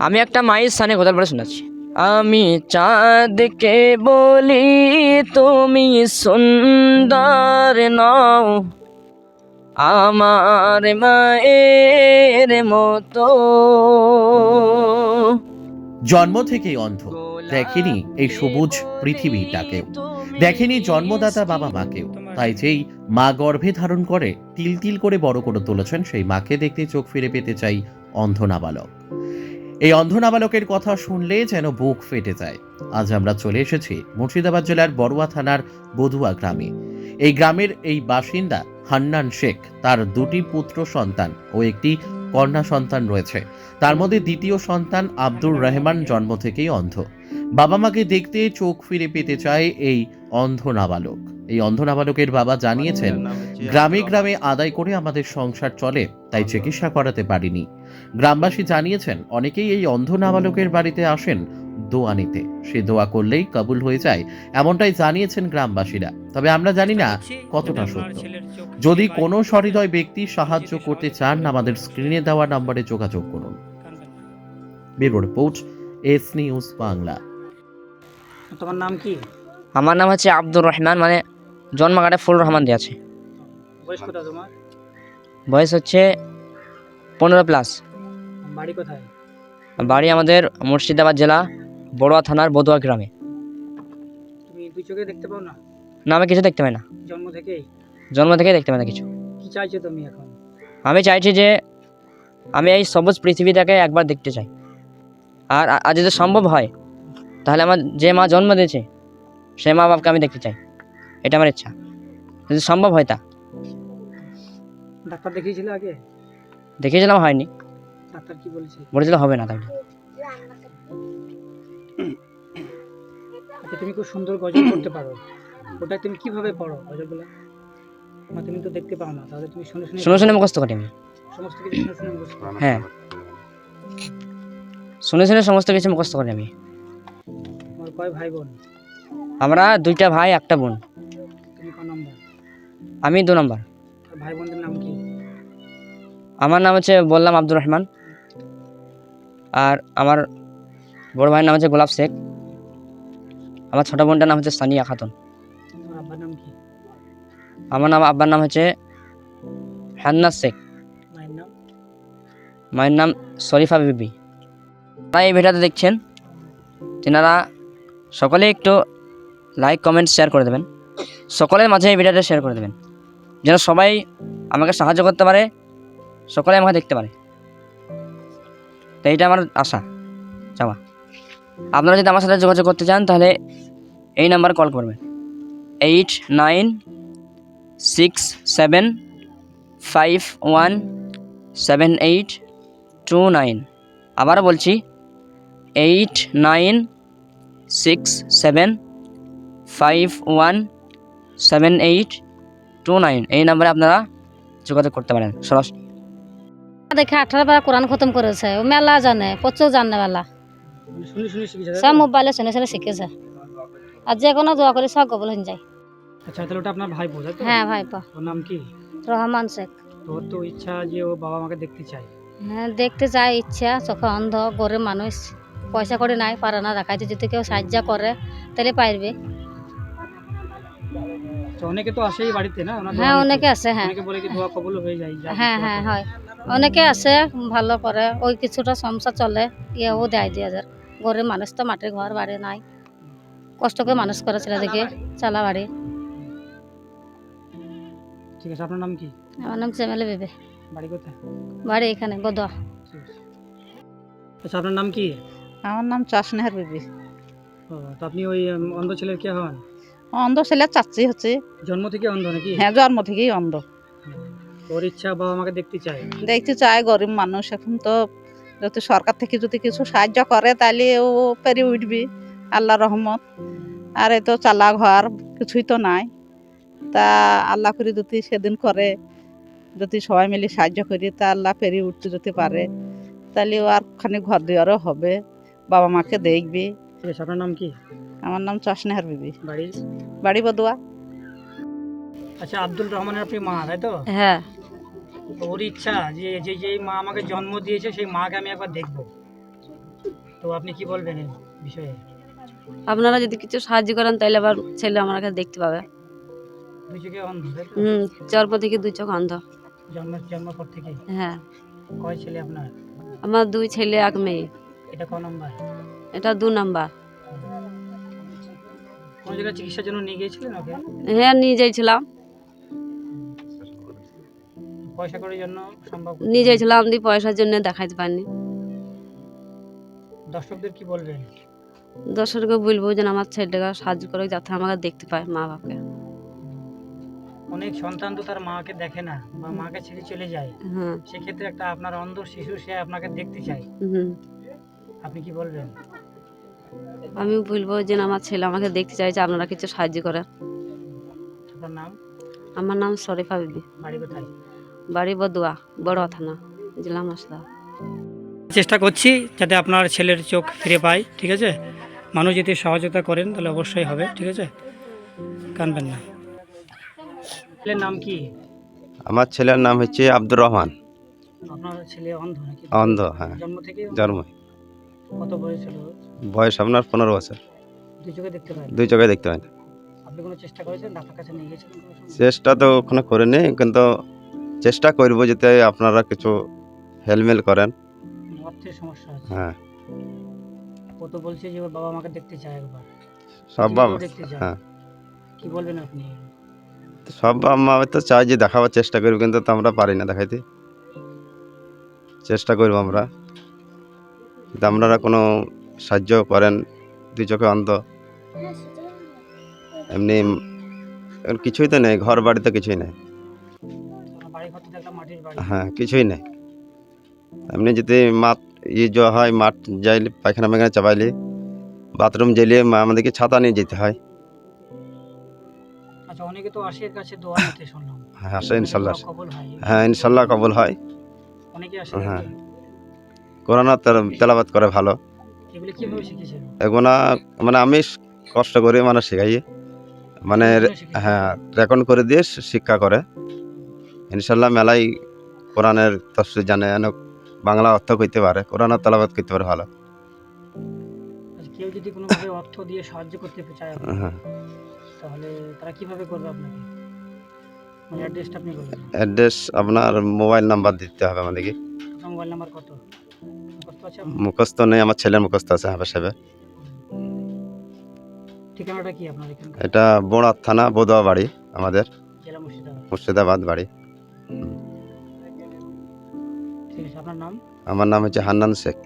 আমি একটা মায়ের সানে কথা বলে শোনাচ্ছি। আমি চাঁদকে বলি, তুমি সুন্দর নও। আমার মায়ের মতো। জন্ম থেকেই অন্ধ। দেখেনি এই সবুজ পৃথিবীটাকেও দেখেনি জন্মদাতা বাবা মাকেও। তাই যেই মা গর্ভে ধারণ করে, তিল তিল করে বড় করে তুলেছেন, সেই মাকে দেখতে চোখ ফিরে পেতে চাই অন্ধ নাবালক। এই অন্ধ নাবালকের কথা শুনলে যেন বুক ফেটে যায়। আজ আমরা চলে এসেছি মুর্শিদাবাদ জেলার বড়ুয়া থানার বধুয়া গ্রামে। এই গ্রামের এই বাসিন্দা হান্নান শেখ তার দুটি পুত্র সন্তান ও একটি কন্যা সন্তান রয়েছে। তার মধ্যে দ্বিতীয় সন্তান আব্দুর রহমান জন্ম থেকেই অন্ধ। বাবা মাকে দেখতে চোখ ফিরে পেতে চায় এই অন্ধ নাবালক এই অন্ধ নাবালকের বাবা জানিয়েছেন গ্রামে গ্রামে আদায় করে আমাদের সংসার চলে তাই চিকিৎসা করাতে পারিনি। গ্রামবাসী জানিয়েছেন অনেকেই এই অন্ধ নাবালকের বাড়িতে আসেন দোয়া নিতে। সে দোয়া করলেই কবুল হয়ে যায় এমনটাই জানিয়েছেন গ্রামবাসীরা। তবে আমরা জানি না কতটা সত্য। যদি কোনো সহৃদয় ব্যক্তি সাহায্য করতে চান আমাদের স্ক্রিনে দেওয়া নম্বরে যোগাযোগ করুন। Bureau report S News Bangla. তোমার নাম কি? আমার নাম হচ্ছে আব্দুর রহমান মানে জন্মকাটে ফুল রহমান দিয়ে আছে বয়স হচ্ছে পনেরো প্লাস। বাড়ি কোথায়? বাড়ি আমাদের মুর্শিদাবাদ জেলা বড়ুয়া থানার বদুয়া গ্রামে। তুমি দুই চোখে দেখতে পাও না? না আমি কিছু দেখতে পাই না। জন্ম থেকেই? জন্ম থেকে দেখতে পাই না কিছু। কি চাইছো তুমি এখন? আমি চাইছি যে আমি এই সবুজ পৃথিবীটাকে একবার দেখতে চাই। আর আ- আর যদি সম্ভব হয় তাহলে আমার যে মা জন্ম দিয়েছে সে মা বাপকে আমি দেখতে চাই। এটা আমার ইচ্ছা। যদি সম্ভব হয় তা। ডাক্তার দেখিয়েছিলে আগে? দেখিয়েছিলাম হয়নি। ডাক্তার কি বলেছে? বলেছিল হবে না তাহলে। আচ্ছা তুমি খুব সুন্দর গজল করতে পারো। ওটা তুমি কীভাবে পড়ো গজলগুলো? না তুমি তো দেখতে পাও না তাহলে তুমি শুনে শুনে শুনে শুনে মুখস্থ করি আমি। সমস্ত কিছু শুনে শুনে মুখস্থ হ্যাঁ। শুনে শুনে সমস্ত কিছু মুখস্থ করি আমি। তোমার কয় ভাই বোন? আমরা দুইটা ভাই একটা বোন। আমি দু নম্বর। ভাই বোনদের নাম কি? আমার নাম হচ্ছে বললাম আব্দুর রহমান। আর আমার বড় ভাইয়ের নাম হচ্ছে গোলাপ শেখ। আমার ছোট বোনটার নাম হচ্ছে সানিয়া খাতুন। আব্বার নাম কি? আমার নাম আব্বার নাম হচ্ছে হান্নাস শেখ। মায়ের নাম? শরীফা বিবি। আপনারা এই ভিডিওতে দেখছেন তেনারা সকলে একটু লাইক কমেন্ট শেয়ার করে দেবেন। সকলের মাঝে এই ভিডিওটা শেয়ার করে দেবেন। যেন সবাই আমাকে সাহায্য করতে পারে, সকলে আমাকে দেখতে পারে। তো এইটা আমার আশা। চাওয়া আপনারা যদি আমার সাথে যোগাযোগ করতে চান, তাহলে এই নাম্বারে কল করবেন। Eight nine six seven five one seven eight two nine. আবারও বলছি, eight nine six seven five one seven eight two nine এই নাম্বারে আপনারা যোগাযোগ করতে পারেন। সরাসরি দেখে আঠারো বার কোরআন খতম করেছে ও মেলা জানে প্রচুর জানে মেলা। শুনে শুনে শিখেছে তাই সব মোবাইলে শুনে শুনে শিখেছে আর যে কোনো দোয়া করে সব কবল হয়ে যায়। আচ্ছা তাহলে ওটা আপনার ভাই তো? হ্যাঁ ভাই পা ওর নাম কি? রহমান শেখ। তোর তো ইচ্ছা যে ও বাবা মাকে দেখতে চায়। হ্যাঁ দেখতে চাই ইচ্ছা চোখে অন্ধ গরিব মানুষ। পয়সা করে নাই পারে না দেখাইতে যদি কেউ সাহায্য করে তাহলে পারবে। তো অনেকে তো আসেই বাড়িতে না? হ্যাঁ অনেকে। আছে হ্যাঁ। অনেকে বলে কি দোয়া কবুল হয়ে যায় হ্যাঁ হ্যাঁ হয়। অনেকে আছে ভালো করে। ওই কিছুটা সংসার চলে ইয়েও দেয় দিয়ে হাজার গরিব মানুষ তো মাটির ঘর বাড়ি নাই। কষ্ট করে মানুষ করে ছেলেদিকে চালা বাড়ি। ঠিক আছে আপনার নাম কি? আমার নাম চেমেলে বেবে। বাড়ি কোথায়? বাড়ি এখানে বদুয়া আচ্ছা আপনার নাম কি? আমার নাম চাষনেহার বিবি। ও তো আপনি ওই অন্ধ ছেলের কে হন? অন্ধ ছেলে চাচ্ছি হচ্ছে। জন্ম থেকে অন্ধ নাকি? হ্যাঁ জন্ম থেকেই অন্ধ। ওর ইচ্ছা বাবা মাকে দেখতে চায়? দেখতে চায় গরিব মানুষ। এখন তো যদি সরকার থেকে যদি কিছু সাহায্য করে তাহলে ও পেরে উঠবি আল্লাহ রহমত। আর এই তো চালা ঘর কিছুই তো নাই। তা আল্লাহ করে যদি সেদিন করে যদি সবাই মিলে সাহায্য করি তা আল্লাহ পেরে উঠতে যদি পারে তাহলে ও আর খানি ঘর দুয়ারও হবে। বাবা মাকে দেখবি। আছে আপনার নাম কি? আমার নাম চাষনেহার বিবি। বাড়ি? বাড়ি বদুয়া। আচ্ছা আব্দুল রহমানের আপনি মা তাই তো? হ্যাঁ। ওর ইচ্ছা যে যে যে মা আমাকে জন্ম দিয়েছে সেই মাকে আমি একবার দেখব। তো আপনি কি বলবেন এই বিষয়ে? আপনারা যদি কিছু সাহায্য করেন তাহলে আবার ছেলে আমার কাছে দেখতে পাবে। দুই চোখে অন্ধ তাই তো? হুম জন্ম থেকে দুই চোখ অন্ধ। জন্ম জন্মের পর থেকে? হ্যাঁ। কয় ছেলে আপনার? আমার দুই ছেলে এক মেয়ে। এটা ক নাম্বার? এটা দু নাম্বার। কোন জায়গায় চিকিৎসার জন্য নিয়ে গিয়েছিলেন ওকে? হ্যাঁ নিয়ে যাইছিলাম। পয়সা করার জন্য সম্ভব নিয়ে যাইছিলাম দিয়ে পয়সার জন্য দেখাইতে পারিনি। দর্শকদের কি বলবেন? দর্শককে বলব যেন আমার ছেলেটাকে সাহায্য করে যাতে আমাকে দেখতে পায় মা বাপকে। অনেক সন্তান তো তার মাকে দেখে না বা মাকে ছেড়ে চলে যায়। হ্যাঁ। সেক্ষেত্রে একটা আপনার অন্ধ শিশু সে আপনাকে দেখতে চায়। আপনি কি বলবেন? আমি বলব যে না, আমার ছেলে আমাকে দেখতে চাইছে আপনারা কিছু সাহায্য করেন। নাম? আমার নাম শরীফা বিবি। বাড়ি বদুয়া বড় থানা জেলা মশলা। চেষ্টা করছি যাতে আপনার ছেলের চোখ ফিরে পায় ঠিক আছে? মানুষ যদি সহযোগিতা করেন তাহলে অবশ্যই হবে ঠিক আছে? কানবেন না। ছেলের নাম কি? আমার ছেলের নাম হচ্ছে আব্দুর রহমান। আপনার ছেলে অন্ধ নাকি? অন্ধ হ্যাঁ। জন্ম থেকে জন্ম কত বয়স হলো বয়স আপনার পনেরো বছর। দুই চোখে দেখতে পারেন দুই চোখে দেখতে পাই আপনি কোনো চেষ্টা করেছেন ডাক্তার কাছে নিয়ে সময়? চেষ্টা তো ওখানে করিনি কিন্তু চেষ্টা করব যাতে আপনারা কিছু হেলমেল করেন। অর্থের সমস্যা আছে। হ্যাঁ। ও তো বলছে যে ওর বাবা মাকে দেখতে চায় একবার। সব বাবা হ্যাঁ। কি বলবেন আপনি? সব বাবা তো চাই যে দেখাবার চেষ্টা করব কিন্তু তো আমরা পারি না দেখাইতে। চেষ্টা করব আমরা। কিন্তু আপনারা কোনো সাহায্য করেন দুই চোখে অন্ধ? এমনি কিছুই তো নেই ঘর বাড়িতে কিছুই নেই। হ্যাঁ কিছুই নেই। এমনি যদি মাঠ ই যা হয় মাঠ যাইলে পায়খানা পায়খানা চাপাইলে বাথরুম জ্বালিয়ে মা আমাদেরকে ছাতা নিয়ে যেতে হয়। আচ্ছা অনেকে তো আসে কাছে দোয়া নিতে শুনলাম। হ্যাঁ আসে ইনশাল্লাহ। কবল হয়। হ্যাঁ ইনশাল্লাহ কবুল হয়। অনেকে আসে হ্যাঁ। কোরআনা তেলাবাত করে ভালো। এগুলো মানে আমি কষ্ট করে মানে শেখাই। মানে হ্যাঁ রেকর্ড করে দিয়ে শিক্ষা করে। ইনশাল্লাহ মেলাই কোরআনের তফসিল জানে অনেক বাংলা অর্থ করতে পারে কোরআনের তেলাবাত করতে পারে ভালো। আচ্ছা, কেউ যদি কোনোভাবে অর্থ দিয়ে সাহায্য করতে চায় হ্যাঁ। তাহলে তারা কীভাবে করবে আপনাকে? মানে অ্যাড্রেসটা আপনি বলবেন অ্যাড্রেস আপনার মোবাইল নাম্বার দিতে হবে আমাদেরকে। মোবাইল নাম্বার কত? মুখস্থ নেই আমার ছেলের মুখস্থ আছে হাফে সাহেবের। ঠিকানাটা কি আপনার এখানকার? এটা বোড়া থানা বোদোয়া বাড়ি আমাদের। জেলা মুর্শিদাবাদ। মুর্শিদাবাদ বাড়ি। ঠিক আছে আপনার নাম? আমার নাম হচ্ছে হান্নান শেখ।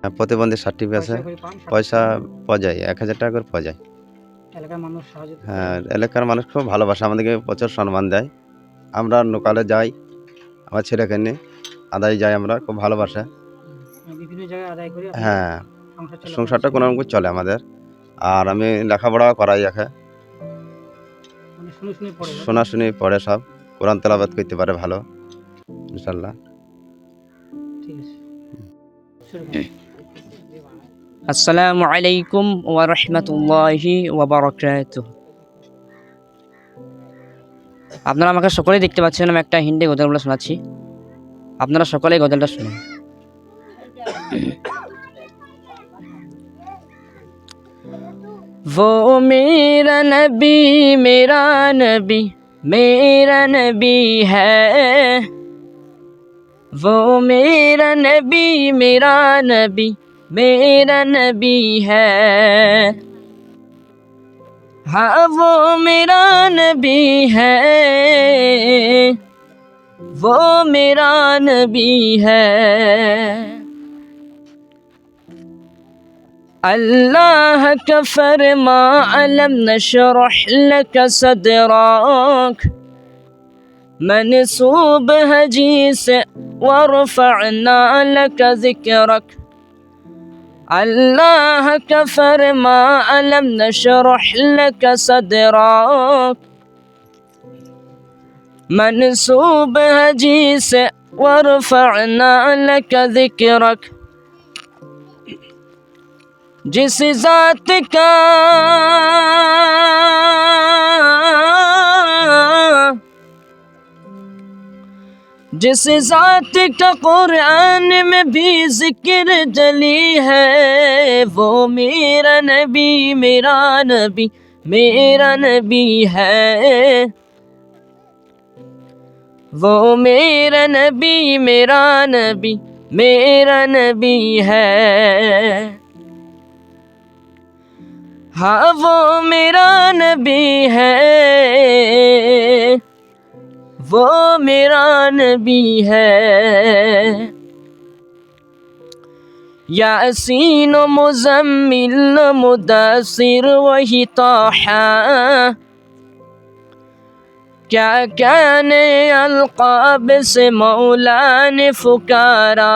হ্যাঁ, প্রতিবন্ধী সার্টিফিকেট আছে। পয়সা পাওয়া যায় এক হাজার টাকা করে পাওয়া যায়। এলাকার মানুষ হ্যাঁ এলাকার মানুষ খুব ভালোবাসে আমাদেরকে প্রচুর সম্মান দেয়। আমরা লোকালে যাই আমার ছেলেকে নিয়ে আদায় যাই আমরা খুব ভালোবাসে। হ্যাঁ সংসারটা কোনো রকম চলে আমাদের। আর আমি লেখাপড়া করাই একে। মানে শুনে শুনে পড়ে শোনাশুনি পড়ে সব। কোরআন তেলাবাদ করতে পারে ভালো ইনশাল্লাহ ঠিক আছে। শুরু করুন। আসসালামু আলাইকুম ওয়া রাহমাতুল্লাহি ওয়া বারাকাতুহু। আপনারা আমাকে সকলেই দেখতে পাচ্ছেন আমি একটা হিন্দি গজল বলে শোনাচ্ছি। আপনারা সকলেই গজলটা শুনুন। وہ میرا نبی میرا نبی میرا نبی ہے۔ وہ میرا نبی میرا نبی میرا نبی ہے۔ ہاں وہ میرا نبی ہے۔ وہ میرا نبی ہے۔ الله كفر ما ألم نشرح لك صدرك من صوب هجيس ورفعنا لك ذكرك. الله كفر ما ألم نشرح لك صدرك من صوب هجيس ورفعنا لك ذكرك. جس ذات کا جس ذات کا قرآن میں بھی ذکر جلی ہے، وہ میرا نبی میرا نبی میرا نبی ہے۔ وہ میرا نبی میرا نبی میرا نبی ہے۔ हाँ वो मेरा नबी है वो मेरा नबी है यासीन मुजम्मिल मुदसिर वही ताहा क्या क्या ने अलकाब से मौला ने फुकारा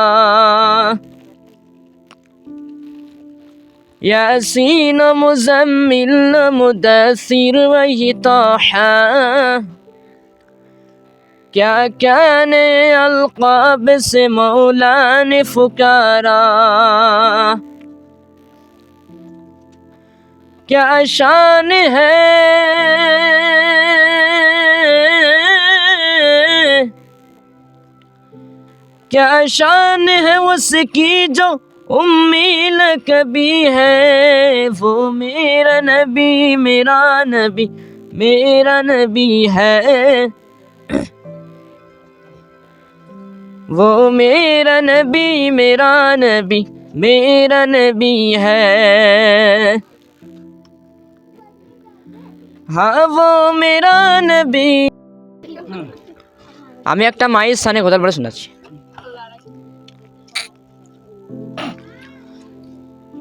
यासीन मुजम्मिल मुदसिर वही ताहा क्या क्या ने अलकाब से मौला ने फुकारा क्या शान है क्या शान है उसकी जो امیل کبھی ہے وہ میرا نبی میرا نبی میرا نبی ہے وہ میرا نبی میرا نبی میرا نبی ہے ہاں وہ میرا نبی ہمیں আমি একটা سانے স্থানে بڑے বলে چاہیے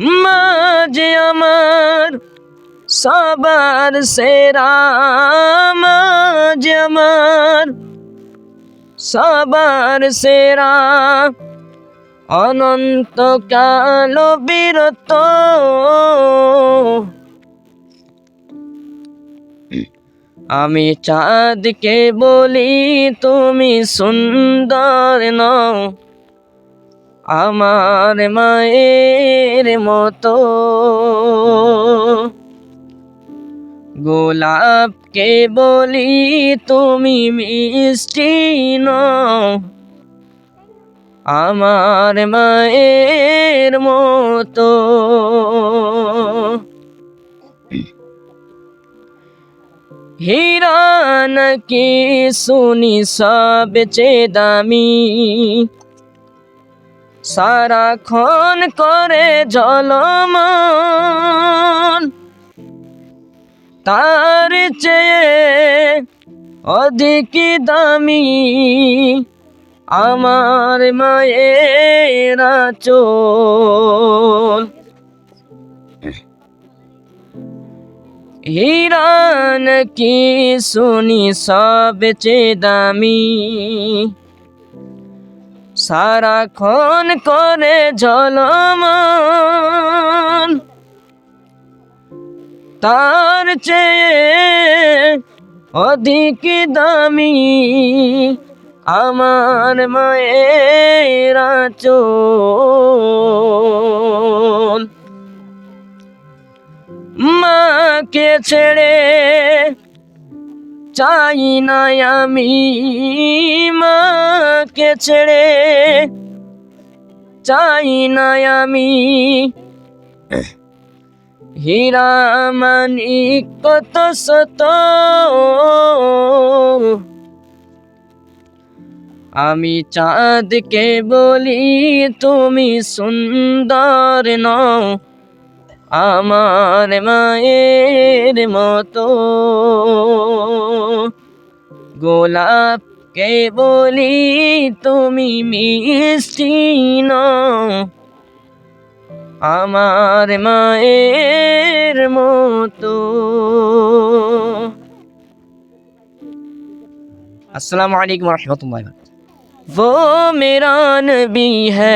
মা যে আমার, সবার সেরা মা যে আমার, সবার সেরা অনন্ত কাল বিরত। আমি চাঁদকে বলি, তুমি সুন্দর নও। আমার মায়ের মতো। গোলাপকে বলি তুমি মিষ্টি নও। আমার মায়ের মতো। হীরা নাকি শুনি সবচেয়ে দামি। সারাক্ষণ করে জলমন। তার চেয়ে অধিক দামি আমার মায়ের চোল হিরান কি শুনি সবচেয়ে দামি? সারাক্ষণ করে জলমন তার চেয়ে অধিক দামি আমার মায়ের চোল মাকে ছেড়ে চাই না আমি মাকে ছেড়ে। চাই না আমি হীরা মানিক কত শত আমি চাঁদকে বলি, তুমি সুন্দর নও। আমার মায়ের মতো গোলাপকে বলি তুমি মিষ্টি নও আমার মায়ের মতো अस्सलाम वालेकुम रहमतुल्लाहि वो मेरा नबी है